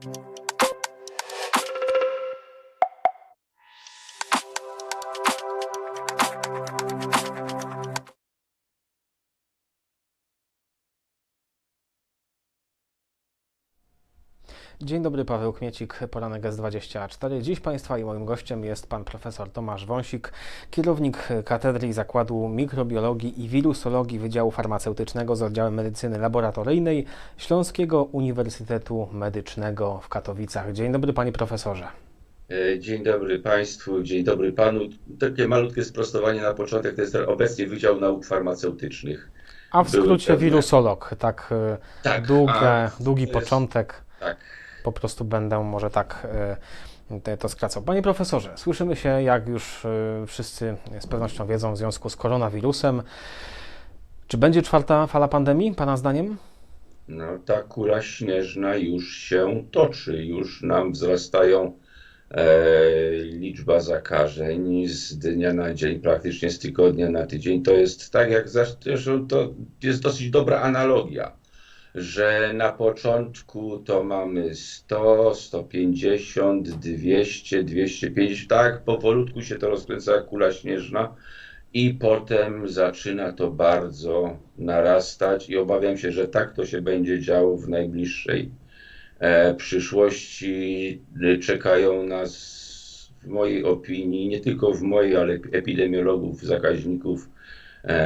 Thank you. Dzień dobry, Paweł Kmiecik, poranek S24. Dziś Państwa i moim gościem jest pan profesor Tomasz Wąsik, kierownik Katedry Zakładu Mikrobiologii i Wirusologii Wydziału Farmaceutycznego z oddziałem medycyny laboratoryjnej Śląskiego Uniwersytetu Medycznego w Katowicach. Dzień dobry, panie profesorze. E, Dzień dobry Państwu, dzień dobry Panu. Takie malutkie sprostowanie na początek. To jest obecnie Wydział Nauk Farmaceutycznych. A w skrócie pewne- wirusolog, tak, e, Tak, długie, a długi jest- początek. Tak. Po prostu będę może tak te- to skracał. Panie profesorze, słyszymy się, jak już e, wszyscy z pewnością wiedzą, w związku z koronawirusem. Czy będzie czwarta fala pandemii, Pana zdaniem? No, ta kula śnieżna już się toczy, już nam wzrastają e, liczba zakażeń z dnia na dzień, praktycznie z tygodnia na tydzień. To jest tak jak zresztą to jest dosyć dobra analogia, że na początku to mamy 100, 150, 200, 250, tak powolutku się to rozkręca jak kula śnieżna. I potem zaczyna to bardzo narastać, i obawiam się, że tak to się będzie działo w najbliższej e, przyszłości. Czekają nas, w mojej opinii, nie tylko w mojej, ale epidemiologów, zakaźników,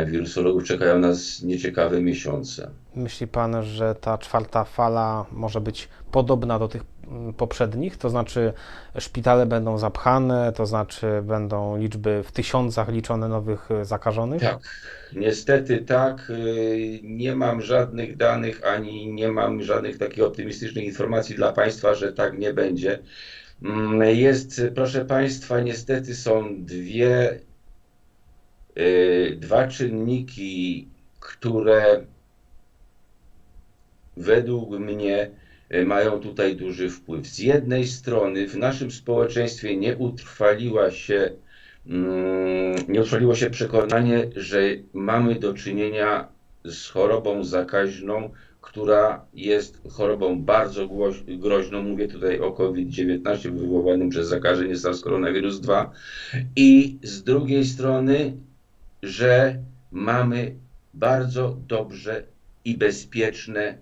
wirusologów, czekają nas nieciekawe miesiące. Myśli Pan, że ta czwarta fala może być podobna do tych mm, poprzednich? To znaczy szpitale będą zapchane, to znaczy będą liczby w tysiącach liczone nowych e, zakażonych? Tak, niestety tak. Y, Nie mam żadnych danych ani nie mam żadnych takich optymistycznych informacji dla Państwa, że tak nie będzie. Mm, Jest, proszę Państwa, niestety są dwie, dwa czynniki, które według mnie y, mają tutaj duży wpływ. Z jednej strony w naszym społeczeństwie nie utrwaliła się Mm, nie utrwaliło się przekonanie, że mamy do czynienia z chorobą zakaźną, która jest chorobą bardzo groźną. Mówię tutaj o COVID-19 wywołanym przez zakażenie SARS-CoV-2. I z drugiej strony, że mamy bardzo dobrze i bezpieczne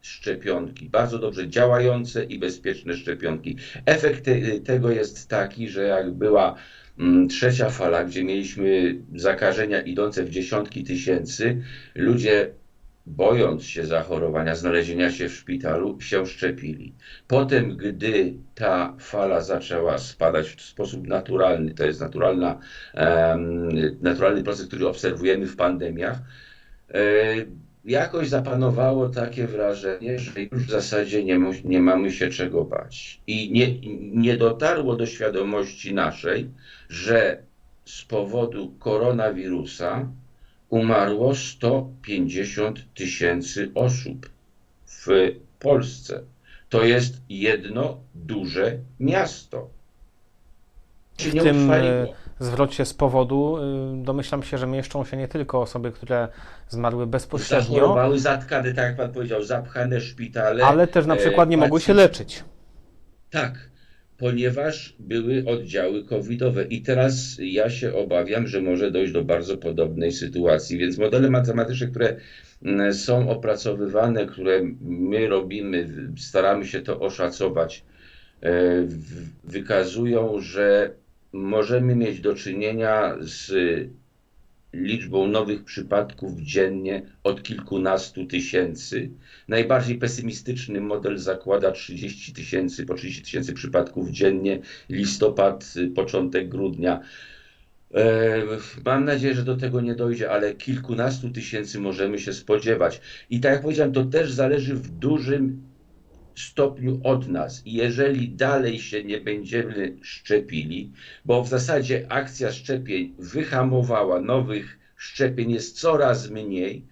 szczepionki, bardzo dobrze działające i bezpieczne szczepionki. Efekt te, tego jest taki, że jak była mm, trzecia fala, gdzie mieliśmy zakażenia idące w dziesiątki tysięcy, ludzie bojąc się zachorowania, znalezienia się w szpitalu, się szczepili. Potem, gdy ta fala zaczęła spadać w sposób naturalny, to jest naturalna, naturalny proces, który obserwujemy w pandemiach, e, jakoś zapanowało takie wrażenie, że już w zasadzie nie, nie mamy się czego bać. I nie, nie dotarło do świadomości naszej, że z powodu koronawirusa umarło 150 tysięcy osób w Polsce. To jest jedno duże miasto. Nie W tym utrwaliło. e, zwrocie z powodu y, domyślam się, że mieszczą się nie tylko osoby, które zmarły bezpośrednio, Zachorowały, zatkane, tak jak pan powiedział, zapchane szpitale. ale też na e, przykład nie mogły się leczyć. Tak, ponieważ były oddziały covidowe. I teraz ja się obawiam, że może dojść do bardzo podobnej sytuacji, więc modele matematyczne, które mm, są opracowywane, które my robimy, staramy się to oszacować, e, wykazują, że możemy mieć do czynienia z liczbą nowych przypadków dziennie od kilkunastu tysięcy. Najbardziej pesymistyczny model zakłada 30 tysięcy, po 30 tysięcy przypadków dziennie, listopad, y, początek grudnia. E, Mam nadzieję, że do tego nie dojdzie, ale kilkunastu tysięcy możemy się spodziewać. I tak jak powiedziałem, to też zależy w dużym stopniu od nas. Jeżeli dalej się nie będziemy szczepili, bo w zasadzie akcja szczepień wyhamowała, nowych szczepień jest coraz mniej,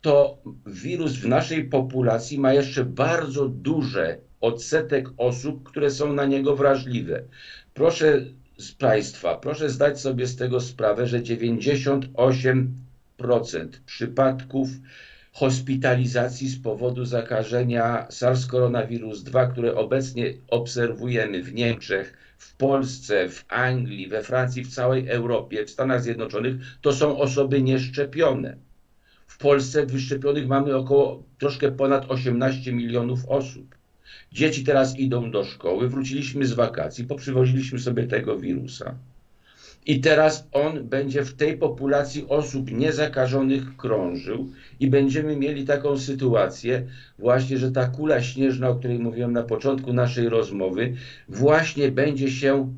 to wirus w naszej populacji ma jeszcze bardzo duże odsetek osób, które są na niego wrażliwe. Proszę z Państwa, proszę zdać sobie z tego sprawę, że 98% przypadków hospitalizacji z powodu zakażenia SARS-CoV-2, które obecnie obserwujemy w Niemczech, w Polsce, w Anglii, we Francji, w całej Europie, w Stanach Zjednoczonych, to są osoby nieszczepione. W Polsce wyszczepionych mamy około troszkę ponad 18 milionów osób. Dzieci teraz idą do szkoły, wróciliśmy z wakacji, poprzywoziliśmy sobie tego wirusa. I teraz on będzie w tej populacji osób niezakażonych krążył i będziemy mieli taką sytuację właśnie, że ta kula śnieżna, o której mówiłem na początku naszej rozmowy, właśnie będzie się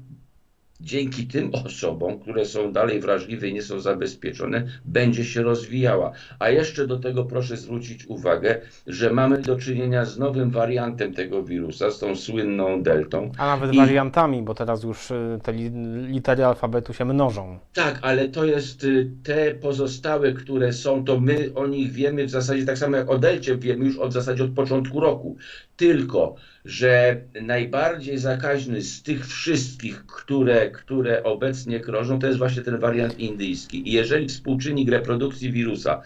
dzięki tym osobom, które są dalej wrażliwe i nie są zabezpieczone, będzie się rozwijała. A jeszcze do tego proszę zwrócić uwagę, że mamy do czynienia z nowym wariantem tego wirusa, z tą słynną deltą. A nawet I- wariantami, bo teraz już y, te li litery alfabetu się mnożą. Tak, ale to jest y, te pozostałe, które są, to my o nich wiemy w zasadzie tak samo jak o delcie wiemy już od w zasadzie od początku roku. Tylko, że najbardziej zakaźny z tych wszystkich, które, które obecnie krążą, to jest właśnie ten wariant indyjski. I jeżeli współczynnik reprodukcji wirusa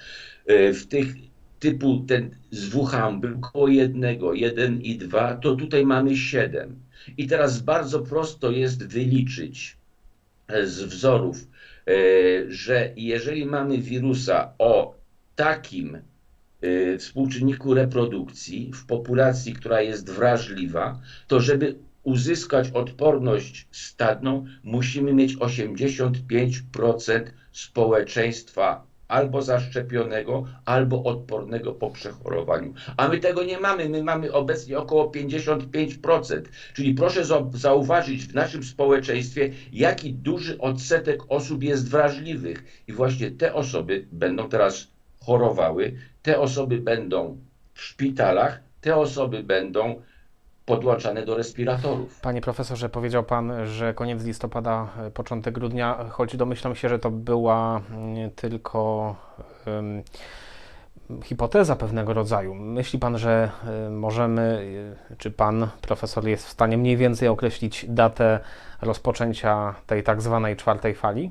y, w tych typu ten z Wuhan był około jednego, 1 i 2, to tutaj mamy 7. I teraz bardzo prosto jest wyliczyć e, z wzorów, e, że jeżeli mamy wirusa o takim współczynniku reprodukcji w populacji, która jest wrażliwa, to żeby uzyskać odporność stadną, musimy mieć 85% społeczeństwa albo zaszczepionego, albo odpornego po przechorowaniu. A my tego nie mamy. My mamy obecnie około 55%. Czyli proszę za- zauważyć w naszym społeczeństwie, jaki duży odsetek osób jest wrażliwych. I właśnie te osoby będą teraz chorowały, te osoby będą w szpitalach, te osoby będą podłączane do respiratorów. Panie profesorze, powiedział Pan, że koniec listopada, e, początek grudnia, choć domyślam się, że to była mm, tylko em, hipoteza pewnego rodzaju. Myśli Pan, że e, możemy, e, czy Pan profesor jest w stanie mniej więcej określić datę rozpoczęcia tej tak zwanej czwartej fali?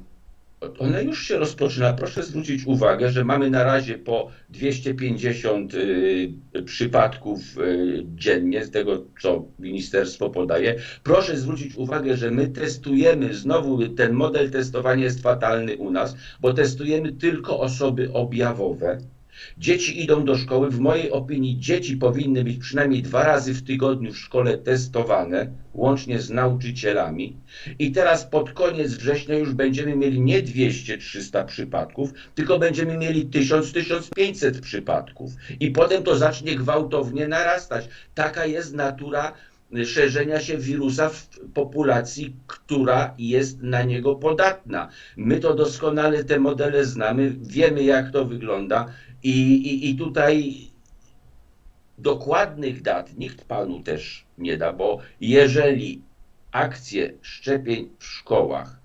Ona już się rozpoczyna. Proszę zwrócić uwagę, że mamy na razie po 250 y, przypadków y, dziennie z tego, co ministerstwo podaje. Proszę zwrócić uwagę, że my testujemy, znowu ten model testowania jest fatalny u nas, bo testujemy tylko osoby objawowe. Dzieci idą do szkoły. W mojej opinii dzieci powinny być przynajmniej dwa razy w tygodniu w szkole testowane, łącznie z nauczycielami. I teraz pod koniec września już będziemy mieli nie 200-300 przypadków, tylko będziemy mieli 1000-1500 przypadków. I potem to zacznie gwałtownie narastać. Taka jest natura szerzenia się wirusa w populacji, która jest na niego podatna. My to doskonale te modele znamy, wiemy jak to wygląda i, i, i tutaj dokładnych dat nikt panu też nie da, bo jeżeli akcje szczepień w szkołach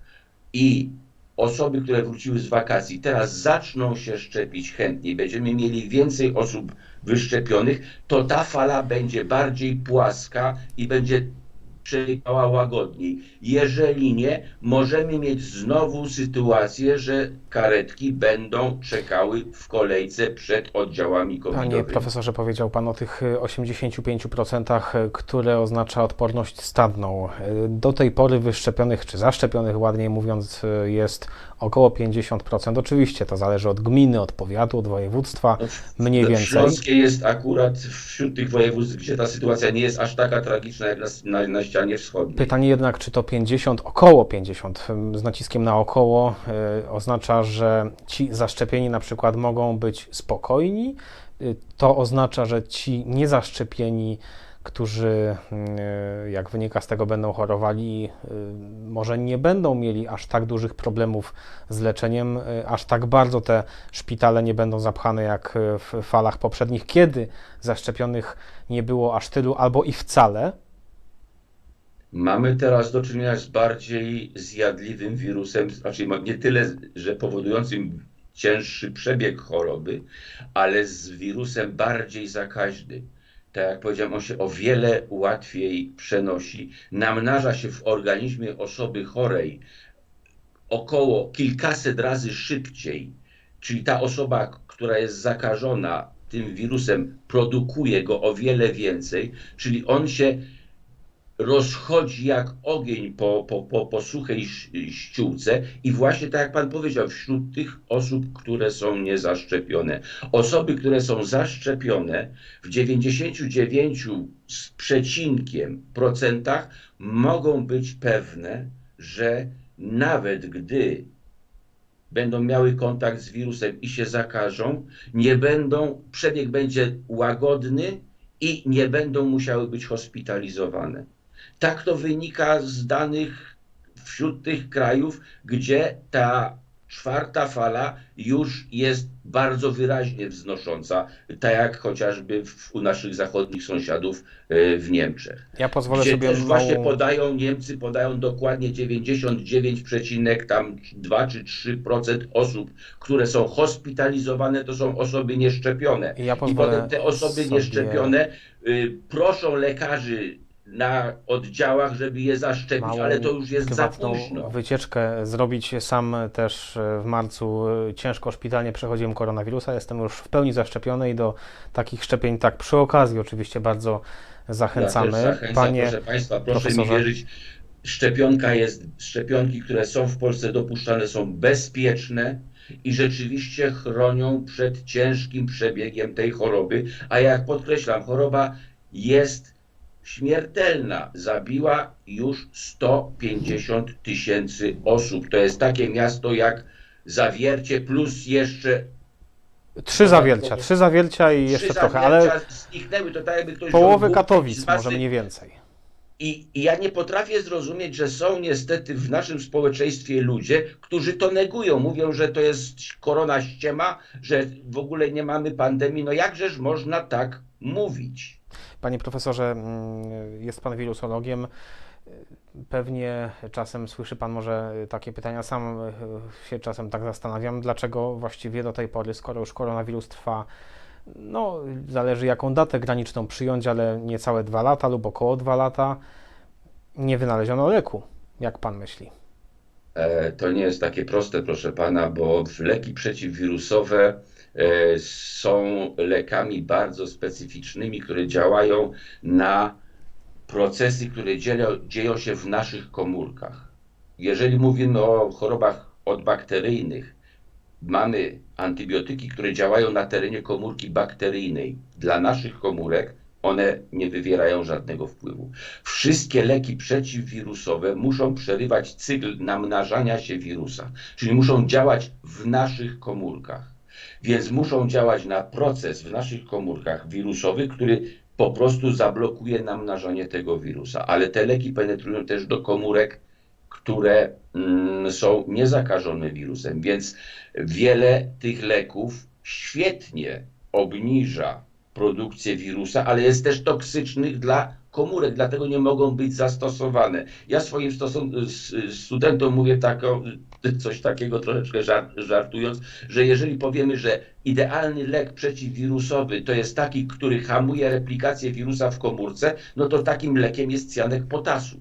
i osoby, które wróciły z wakacji, teraz zaczną się szczepić chętniej, będziemy mieli więcej osób wyszczepionych, to ta fala będzie bardziej płaska i będzie przebiegała łagodniej. Jeżeli nie, możemy mieć znowu sytuację, że karetki będą czekały w kolejce przed oddziałami Panie covidowymi. profesorze, powiedział Pan o tych y, 85%, y, które oznacza odporność stadną. Y, Do tej pory wyszczepionych czy zaszczepionych, ładniej mówiąc, y, jest około 50%. Oczywiście to zależy od gminy, od powiatu, od województwa, mniej więcej. Śląskie jest akurat wśród tych województw, gdzie ta sytuacja nie jest aż taka tragiczna jak na, na, na ścianie wschodniej. Pytanie jednak, czy to 50, około 50, ym, z naciskiem na około, y, oznacza, że ci zaszczepieni na przykład mogą być spokojni. Y, To oznacza, że ci niezaszczepieni, którzy, y, jak wynika z tego, będą chorowali, y, może nie będą mieli aż tak dużych problemów z leczeniem, aż tak bardzo te szpitale nie będą zapchane jak w falach poprzednich, kiedy zaszczepionych nie było aż tylu albo i wcale. Mamy teraz do czynienia z bardziej zjadliwym wirusem, znaczy nie tyle, że powodującym cięższy przebieg choroby, ale z wirusem bardziej zakaźnym. Tak jak powiedziałem, on się o wiele łatwiej przenosi, namnaża się w organizmie osoby chorej około kilkaset razy szybciej, czyli ta osoba, która jest zakażona tym wirusem, produkuje go o wiele więcej, czyli on się rozchodzi jak ogień po, po, po, po suchej ściółce i właśnie tak jak Pan powiedział, wśród tych osób, które są niezaszczepione. Osoby, które są zaszczepione w 99 z przecinkiem procentach mogą być pewne, że nawet gdy będą miały kontakt z wirusem i się zakażą, nie będą, przebieg będzie łagodny i nie będą musiały być hospitalizowane. Tak to wynika z danych wśród tych krajów, gdzie ta czwarta fala już jest bardzo wyraźnie wznosząca, tak jak chociażby w, u naszych zachodnich sąsiadów e, w Niemczech. Ja pozwolę gdzie sobie też małą... właśnie podają, Niemcy podają dokładnie 99, tam 2 czy 3% osób, które są hospitalizowane, to są osoby nieszczepione. Ja I potem te osoby sobie- nieszczepione y, proszą lekarzy na oddziałach, żeby je zaszczepić, małą, ale to już jest za późno. wycieczkę zrobić. Sam też e, w marcu ciężko szpitalnie przechodziłem koronawirusa. Jestem już w pełni zaszczepiony i do takich szczepień tak przy okazji oczywiście bardzo zachęcamy. Ja zachęcam, Panie proszę Państwa, proszę mi profesorze. wierzyć, szczepionka jest, szczepionki, które są w Polsce dopuszczane są bezpieczne i rzeczywiście chronią przed ciężkim przebiegiem tej choroby, a jak podkreślam, choroba jest śmiertelna. Zabiła już 150 tysięcy osób. To jest takie miasto jak Zawiercie plus jeszcze Trzy zawiercia, trzy zawiercia i jeszcze trochę, ale zniknęły. To tak jakby ktoś Katowic masy może mniej więcej. i, I ja nie potrafię zrozumieć, że są niestety w naszym społeczeństwie ludzie, którzy to negują. Mówią, że to jest korona ściema, że w ogóle nie mamy pandemii. No jakżeż można tak mówić? Panie profesorze, mm, jest Pan wirusologiem. Pewnie czasem słyszy Pan może takie pytania. Sam e, się czasem tak zastanawiam, dlaczego właściwie do tej pory, skoro już koronawirus trwa, no zależy jaką datę graniczną przyjąć, ale niecałe dwa lata lub około dwa lata, nie wynaleziono leku. Jak Pan myśli? E, to nie jest takie proste, proszę pana, bo leki przeciwwirusowe są lekami bardzo specyficznymi, które działają na procesy, które dzieją, dzieją się w naszych komórkach. Jeżeli mówimy o chorobach odbakteryjnych, mamy antybiotyki, które działają na terenie komórki bakteryjnej. Dla naszych komórek one nie wywierają żadnego wpływu. Wszystkie leki przeciwwirusowe muszą przerywać cykl namnażania się wirusa, czyli muszą działać w naszych komórkach. Więc muszą działać na proces w naszych komórkach wirusowy, który po prostu zablokuje namnażanie tego wirusa. Ale te leki penetrują też do komórek, które mm, są niezakażone wirusem, więc wiele tych leków świetnie obniża produkcję wirusa, ale jest też toksycznych dla komórek, dlatego nie mogą być zastosowane. Ja swoim studentom mówię taką, coś takiego troszeczkę żart, żartując, że jeżeli powiemy, że idealny lek przeciwwirusowy to jest taki, który hamuje replikację wirusa w komórce, no to takim lekiem jest cjanek potasu.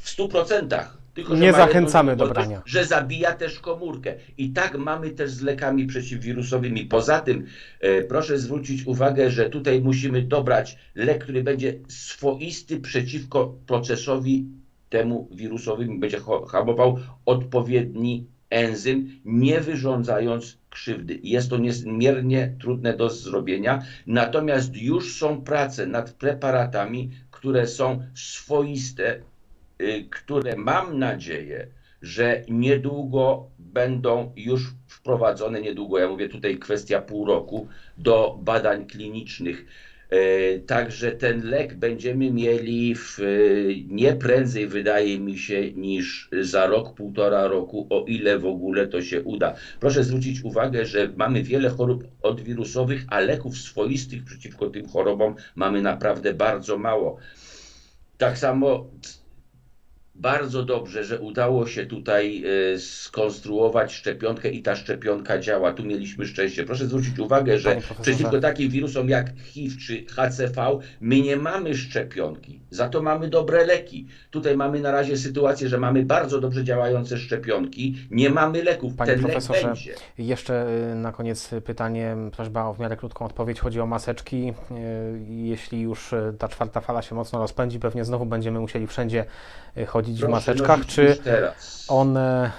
W 100%. Tylko, Nie zachęcamy do brania. Że zabija też komórkę. I tak mamy też z lekami przeciwwirusowymi. Poza tym e, proszę zwrócić uwagę, że tutaj musimy dobrać lek, który będzie swoisty przeciwko procesowi temu wirusowi, będzie hamował odpowiedni enzym, nie wyrządzając krzywdy. Jest to niezmiernie trudne do zrobienia, natomiast już są prace nad preparatami, które są swoiste, y, które mam nadzieję, że niedługo będą już wprowadzone, niedługo, ja mówię tutaj kwestia pół roku, do badań klinicznych. E, Także ten lek będziemy mieli w, e, nie prędzej, wydaje mi się, niż za rok, półtora roku, o ile w ogóle to się uda. Proszę zwrócić uwagę, że mamy wiele chorób odwirusowych, a leków swoistych przeciwko tym chorobom mamy naprawdę bardzo mało. Tak samo bardzo dobrze, że udało się tutaj e, skonstruować szczepionkę i ta szczepionka działa. Tu mieliśmy szczęście. Proszę zwrócić uwagę, że przeciwko takim wirusom jak HIV czy HCV my nie mamy szczepionki. Za to mamy dobre leki. Tutaj mamy na razie sytuację, że mamy bardzo dobrze działające szczepionki, nie mamy leków. Panie Ten lek profesorze, będzie. Jeszcze y, na koniec pytanie, prośba o w miarę krótką odpowiedź. Chodzi o maseczki. Y, Jeśli już ta czwarta fala się mocno rozpędzi, pewnie znowu będziemy musieli wszędzie y, chodzić w maseczkach. Czy one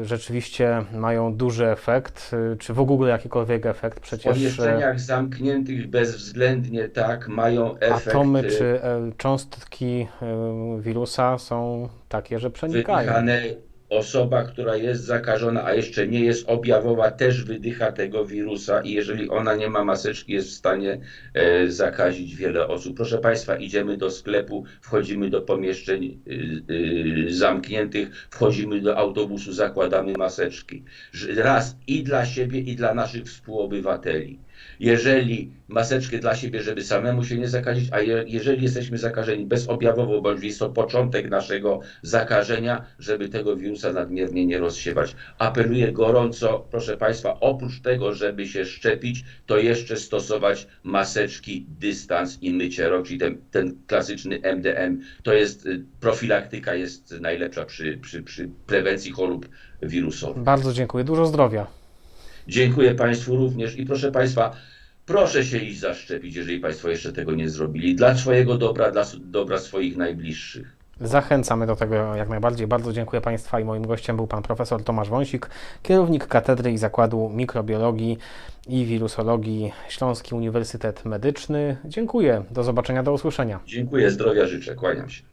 y, rzeczywiście mają duży efekt? Y, Czy w ogóle jakikolwiek efekt? W Przecież y, pomieszczeniach zamkniętych bezwzględnie tak mają efekt. atomy czy cząstki wirusa są takie, że przenikają. wydychane. Osoba, która jest zakażona, a jeszcze nie jest objawowa, też wydycha tego wirusa i jeżeli ona nie ma maseczki, jest w stanie e, zakazić wiele osób. Proszę Państwa, idziemy do sklepu, wchodzimy do pomieszczeń y, y, zamkniętych, wchodzimy do autobusu, zakładamy maseczki. Raz i dla siebie, i dla naszych współobywateli. Jeżeli maseczkę dla siebie, żeby samemu się nie zakazić, a je, jeżeli jesteśmy zakażeni bezobjawowo, bądź jest to początek naszego zakażenia, żeby tego wirusa nadmiernie nie rozsiewać. Apeluję gorąco, proszę Państwa, oprócz tego, żeby się szczepić, to jeszcze stosować maseczki, dystans i mycie rąk, czyli ten, ten klasyczny MDM. To jest y, profilaktyka, jest najlepsza przy, przy, przy prewencji chorób wirusowych. Bardzo dziękuję. Dużo zdrowia. Dziękuję Państwu również i proszę Państwa, proszę się iść zaszczepić, jeżeli Państwo jeszcze tego nie zrobili, dla swojego dobra, dla dobra swoich najbliższych. Zachęcamy do tego jak najbardziej. Bardzo dziękuję Państwa i moim gościem był Pan Profesor Tomasz Wąsik, kierownik Katedry i Zakładu Mikrobiologii i Wirusologii Śląski Uniwersytet Medyczny. Dziękuję. Do zobaczenia, do usłyszenia. Dziękuję, zdrowia życzę, kłaniam się.